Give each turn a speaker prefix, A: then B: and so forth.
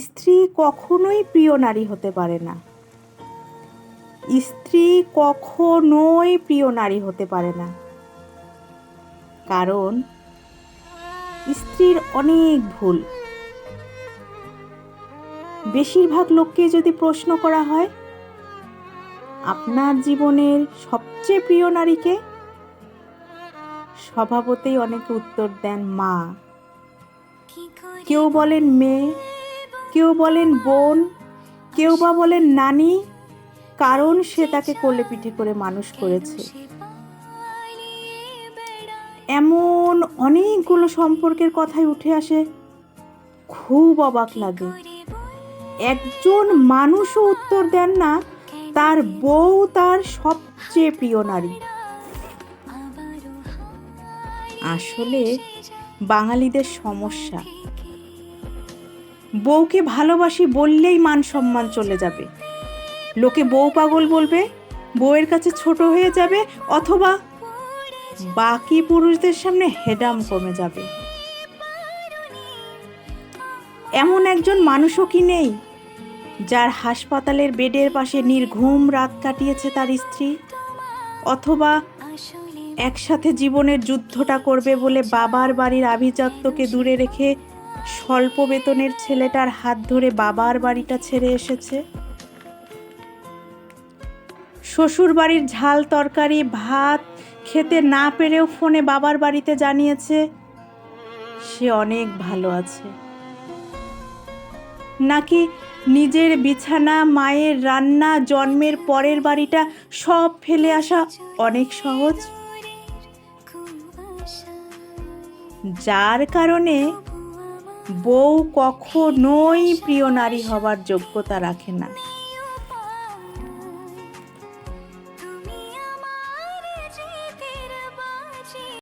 A: স্ত্রী কখনোই প্রিয় নারী হতে পারে না। স্ত্রী কখনোই প্রিয় নারী হতে পারে না। কারণ স্ত্রীর অনেক ভুল। বেশিরভাগ লোককে যদি প্রশ্ন করা হয়, আপনার জীবনের সবচেয়ে প্রিয় নারীকে? স্বভাবতেই অনেকে উত্তর দেন মা। কেউ বলেন মেয়ে কেউ বলেন বোন, কেউ বা বলেন নানি, কারণ সে তাকে কোলে পিঠে করে মানুষ করেছে। এমন অনেকগুলো সম্পর্কের কথাই উঠে আসে। খুব অবাক লাগে। একজন মানুষও উত্তর দেন না, তার বউ তার সবচেয়ে প্রিয় নারী। আসলে বাঙালিদের সমস্যা। বউকে ভালোবাসি বললেই মান সম্মান চলে যাবে। লোকে বউ পাগল বলবে, বউয়ের কাছে ছোট হয়ে যাবে অথবা বাকি পুরুষদের সামনে হেডাম কমে যাবে। এমন একজন মানুষও কি নেই, যার হাসপাতালের বেডের পাশে নির্ঘুম রাত কাটিয়েছে তার স্ত্রী, অথবা একসাথে জীবনের যুদ্ধটা করবে বলে বাবার বাড়ির আভিজাত্যকে দূরে রেখে স্বল্প বেতনের ছেলেটার হাত ধরে বাবার বাড়িটা ছেড়ে এসেছে। শ্বশুর বাড়ির ঝাল তরকারি, ভাত খেতে না পেরেও ফোনে বাবার বাড়িতে জানিয়েছে, সে অনেক ভালো আছে। নাকি নিজের বিছানা, মায়ের রান্না, জন্মের পরের বাড়িটা সব ফেলে আসা অনেক সহজ? যার কারণে বউ কখনোই প্রিয় নারী হবার যোগ্যতা রাখে না।